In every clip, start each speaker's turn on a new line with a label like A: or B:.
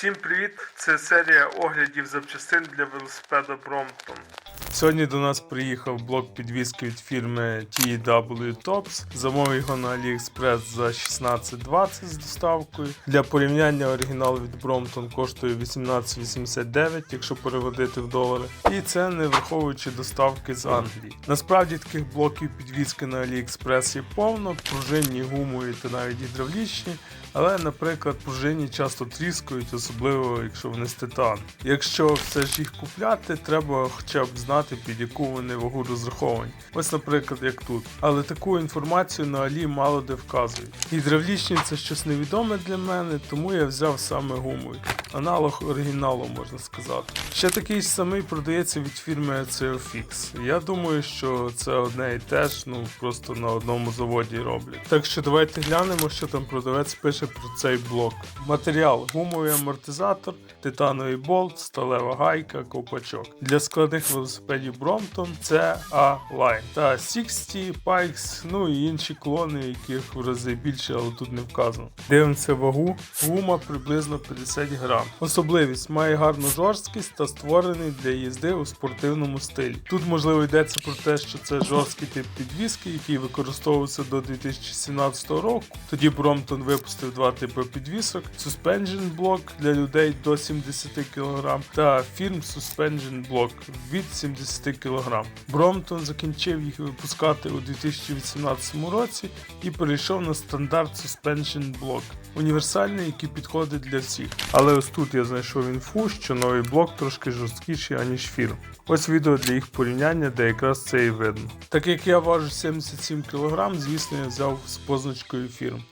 A: Всім привіт! Це серія оглядів запчастин для велосипеда Brompton. Сьогодні до нас приїхав блок підвіски від фірми TW Tops. Замовив його на AliExpress за 16.20 з доставкою. Для порівняння оригінал від Brompton коштує 18,89, якщо переводити в долари. І це не враховуючи доставки з Англії. Насправді таких блоків підвіски на AliExpress є повно, пружинні, гумові та навіть гідравлічні. Але, наприклад, пружині часто тріскають, особливо якщо вони з титану. Якщо все ж їх купляти, треба хоча б знати, під яку вони вагу розраховані. Ось, наприклад, як тут. Але таку інформацію на Алі мало де вказують. Гідравлічні це щось невідоме для мене, тому я взяв саме гумовий. Аналог оригіналу, можна сказати. Ще такий самий продається від фірми CeoFix. Я думаю, що це одне і те ж, ну просто на одному заводі роблять. Так що давайте глянемо, що там продавець пише про цей блок. Матеріал: гумовий амортизатор, титановий болт, сталева гайка, ковпачок. Для складних велосипедів Brompton це A-Line та 60, Pikes, ну і інші клони, яких в рази більше, але тут не вказано. Дивимося вагу. Гума приблизно 50 грам. Особливість має гарну жорсткість та створений для їзди у спортивному стилі. Тут можливо йдеться про те, що це жорсткий тип підвіски, який використовувався до 2017 року. Тоді Brompton випустив два типи підвісок: Suspension Block для людей до 70 кг та Firm Suspension Block від 70 кг. Brompton закінчив їх випускати у 2018 році і перейшов на стандарт Suspension Block. Універсальний, який підходить для всіх. Але тут я знайшов інфу, що новий блок трошки жорсткіший, аніж фірм. Ось відео для їх порівняння, де якраз це і видно. Так як я важу 77 кг, звісно, я взяв з позначкою фірм.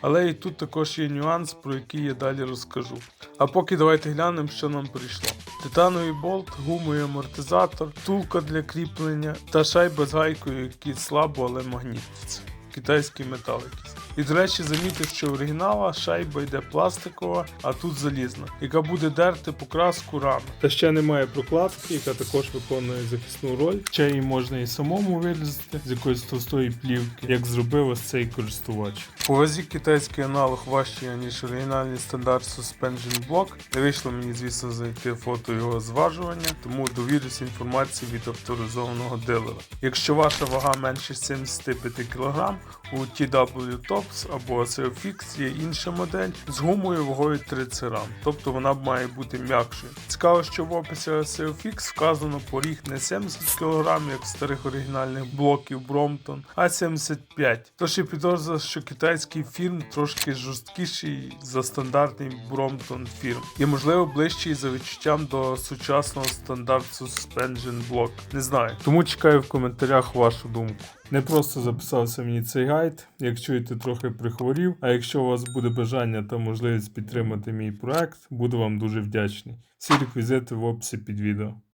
A: Але і тут також є нюанс, про який я далі розкажу. А поки давайте глянемо, що нам прийшло. Титановий болт, гумовий амортизатор, тулка для кріплення та шайба з гайкою, які слабо, але магнітиться. Китайський метал якийсь. І, до речі, замітив, що оригінала шайба йде пластикова, а тут залізна, яка буде дерти покраску рано. Та ще немає прокладки, яка також виконує захисну роль. Ще її можна і самому вирізати з якоїсь товстої плівки, як зробив ось цей користувач. По вазі китайський аналог важчий, ніж оригінальний стандарт Suspension Block. Не вийшло мені, звісно, знайти фото його зважування, тому довірюсь інформації від авторизованого дилера. Якщо ваша вага менше 75 кг, у TW Tops або SEOFix є інша модель з гумою вагою 30 грам, тобто вона має бути м'якшою. Цікаво, що в описі SEOFix вказано поріг не 70 кг, як в старих оригінальних блоків Brompton, а 75. Тож я підозрюю, що китайський фірм трошки жорсткіший за стандартний Brompton фірм і можливо ближчий за відчуттям до сучасного стандарту Suspension Block. Не знаю. Тому чекаю в коментарях вашу думку. Не просто записався мені цей гайд, як чуєте, трохи прихворів. А якщо у вас буде бажання та можливість підтримати мій проект, буду вам дуже вдячний. Всі реквізити в описі під відео.